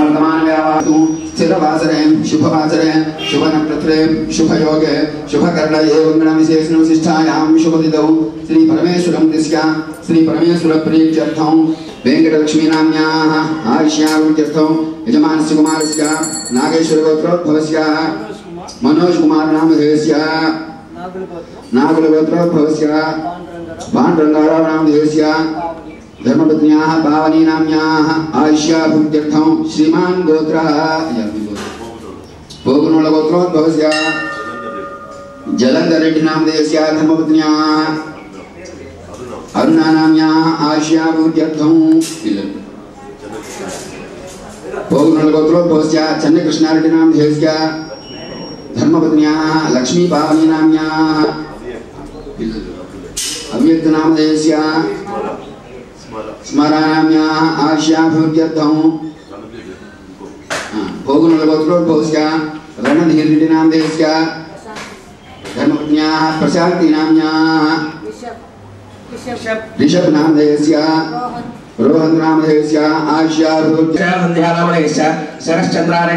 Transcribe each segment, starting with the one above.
वर्तमान व्यावासु स्थिरवासरेम शुभवासरेम शुभ नक्षत्रेम शुभ योगे शुभ कर्ण एवं गण विशेष विशिष्टायाम शुभ दिदौ श्री परमेश्वरम दिश्या, श्री परमेश्वर प्रीत्यर्थौ वेङ्कटलक्ष्मीनाम्याः आयुष्यावृत्यर्थौ यजमानस्य कुमारस्य, नागेश्वरगोत्रोद्भवस्य मनोजकुमारनामधेयस्य नागुलगोत्रोद्भवस्य पाण्डुरङ्गाराणामधेयस्य धर्मपत्न्याः पावनी नाम्याः आयुष्याभुक्त्यर्थं श्रीमान् गोत्रः। पोगुणोलगोत्रोद्भवस्य Jalandhar Reddy नामधेयस्य धर्मपत्न्याः अरुणानाम्याः आयुष्याभुक्त्यर्थं पोगुणोलगोत्रोद्भवस्य चन्द्रकृष्णारेड्डि नामधेयस्य धर्मपत्न्याः लक्ष्मीपावनी नाम्याः अव्यक्तनामधेयस्य Semarangnya Asia Fujatamu. Kogun lebotro ah, boska, rana dihir di dinam deska, danuknya persiap di namnya, bishop. Nam deska, rohan nam deska, asya rohan nam deska, seras cendra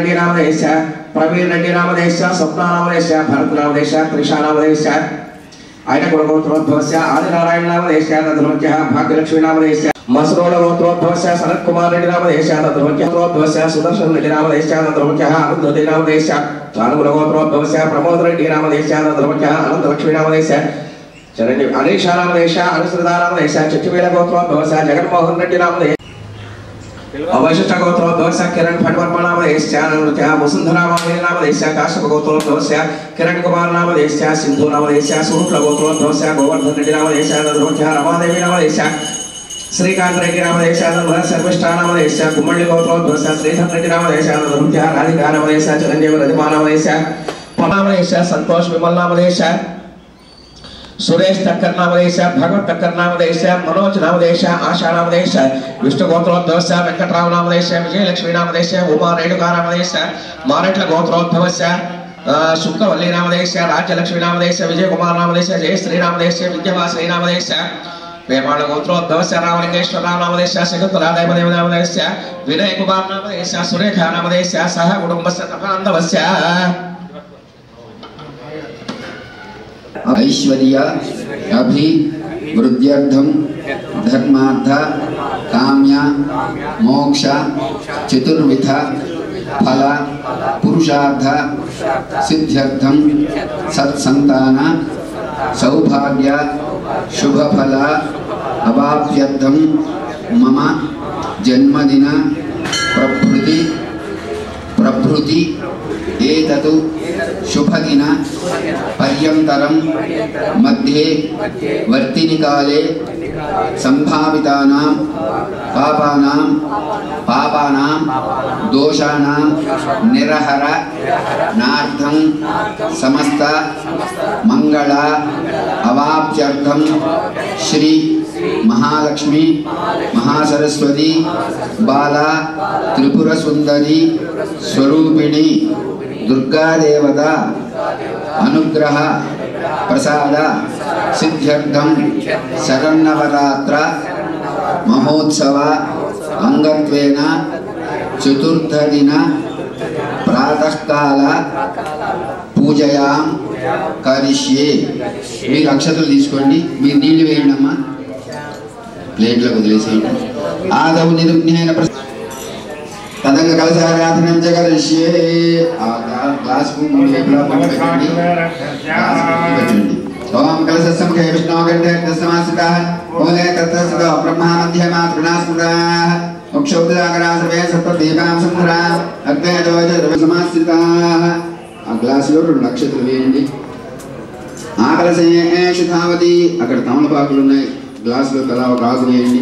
ఆయన కులగోత్రోద్భవస్య ఆదినారాయణ నామదేశ తద్రుమత్య భాగ్యలక్ష్మి నామదేశ మసరోళ గోత్రోద్భవస్య సనత్ కుమార్ రెడ్డి నామదేశ తద్రుమత్య గోత్రోద్భవస్య సుదర్శన్ రెడ్డి నామదేశ తద్రుమత్య అరుంధతి నామదేశ చానుగుల గోత్రోద్భవస్య ప్రమోద్ రెడ్డి నామదేశ తద్రుమత్య అనంతలక్ష్మి నామదేశ చరణి అనీష నామదేశ అనుసృత నామదేశ చచ్చివేల గోత్రోద్భవస్య జగన్మోహన్ రెడ్డి నామదేశ అవశిష్ట దోశ కిరణ్ ఫట్వర్మ నామదేశ్య నృత్య వసుంధరా నామ నామదేశ్య కాశ్యప గోత్రం దోశ కిరణ్ కుమార్ నామ నామదేశ్య సింధు నామదేశ్య గోత్రం దోశ గోవర్ధన్ రెడ్డి నామదేశ్య నృత్య రమాదేవి నామ నామదేశ్య శ్రీకాంత్ రెడ్డి నామదేశ్య శర్మిష్ట నామదేశ్య గుమ్మడి దోశ శ్రీధర్ రెడ్డి నామదేశ్య నృత్య రాధికా నామ దేశ చిరంజీవి రతిమా నామదేశ్య దేశ సంతోష్ విమల్ నామ దేశ టక్కర్ నామదేశ భగవత్ టక్కర్ నామదేశ మనోజ్ నామదేశ ఆశా నామదేశ విష్ణు గోత్రోద్భవస్య వెంకట్రావు నామదేశ విజయలక్ష్మి నామదేశ ఉమా రేణుకా నామదేశ మారెట్ల గోత్రోద్భవస్య ఆ, శుక్లవల్లి నామదేశ రాజ్యలక్ష్మి నామదేశ విజయకుమార్ నామదేశ జయశ్రీ నామదేశ విద్యవాశ్రీ నామదేశ వేమాళ గోత్రోద్భవస్య రామలింగేశ్వరరావు నామదేశ శకుంతలాదేవదేవ నామదేశ వినయ్ కుమార్ నామదేశ సురేఖ నామదేశ సహ కుటుంబస్య తపాంధవస్య ऐश्वर्य अभिवृद्ध्यर्थं धर्मार्थ काम्य, मोक्ष, चतुर्विध, फल पुरुषार्थ सिद्ध्यर्थं सत्सन्तान, सौभाग्य, शुभफल अवाप्यर्थं मम, जन्मदिन, प्रभृति प्रभृति, एतत् శుభదిన పర్యంతరం మధ్యే వర్తినికాలే సంభావితానాం పాపానాం పాపానాం దోషాణం నిరహర నార్థం సమస్త మంగళ అవాప్త్యర్థం శ్రీ మహాలక్ష్మి మహాసరస్వతి బాల త్రిపుర స్వరూపిణి దుర్గాదేవత అనుగ్రహ ప్రసాద సిద్ధ్యర్థం శరణవరాత్ర మహోత్సవ అంగత్వేన చతుర్థ దిన ప్రాతకాల పూజయా కరిష్యే మీరు అక్షతలు తీసుకోండి మీరు నీళ్ళు వేయండి అమ్మా ప్లేట్లకు వదిలేసేయండి. ఆదవు నిరుజ్ఞాన ప్రసాద తదంగ కలశారాధనం జగరిష్యే ఆ గ్లాసు పెట్టండి? ఓం బ్రహ్మా మధ్య మాతృణాస్మృతాః సర్వే అద్వైతోజ గ్లాసులో రెండు వేయండి. శుధావతి అక్కడ తమలపాకులు ఉన్నాయి. గ్లాసులో తలా ఒక ఆకు వేయండి.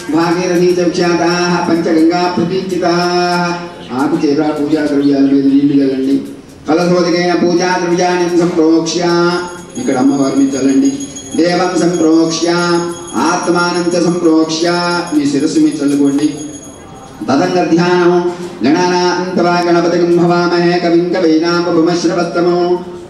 కావేరీ జలేస్మిన్ పంచగంగా ప్రతీక్షితాః ఆకు చేత పూజా ద్రవ్యాల మీద నీళ్ళు చల్లండి కలశోదికైన పూజా ద్రవ్యాన్ని సంప్రోక్ష్య. ఇక్కడ అమ్మవారి మీద చల్లండి దేవం సంప్రోక్ష్య. ఆత్మానం చ సంప్రోక్ష్య. మీ శిరస్సు మీద చల్లుకోండి తదంగధ్యానం గణానా అంతవా గణపతిం భవామహే కవిం కవీనామపుమశ్రవస్తమో జ్యేష్ఠరాజం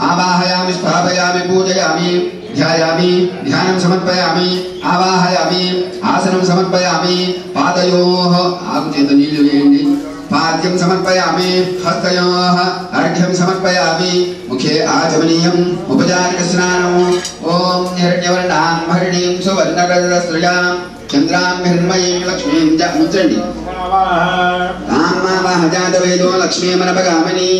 మహాలక్ష్మీ మహాసరస్వతి బాలా త్రిపుర సుందరి స్వరూపిణి శ్రీ దుర్గా దేవత ఆవాహయామి స్థాపయామి పూజయామి ధ్యాయామి ధ్యానం సమర్పయామి ఆవాహయామి ఆసనం సమర్పయామి పాదయోః ఆకు చేత నీళ్ళు వేయండి. పాద్యం సమర్పయామి హస్తయోః అర్ఘ్యం సమర్పయామి ముఖే कामवाह जातवेदो लक्ष्मीमनपगामिनी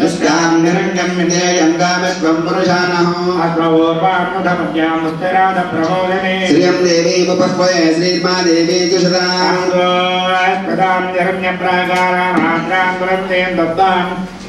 यस्याङ्गरङ्गम्यतेयङ्गामस्त्वं पुरुषाणः अग्रवोर्वामुखमज्ञामुत्तराधप्रबोधने श्रियं देवीमुपह्वये श्रीर्मा देवी जुषदां ददां जरण्यप्राकारामात्रां पुरन्तें दत्तां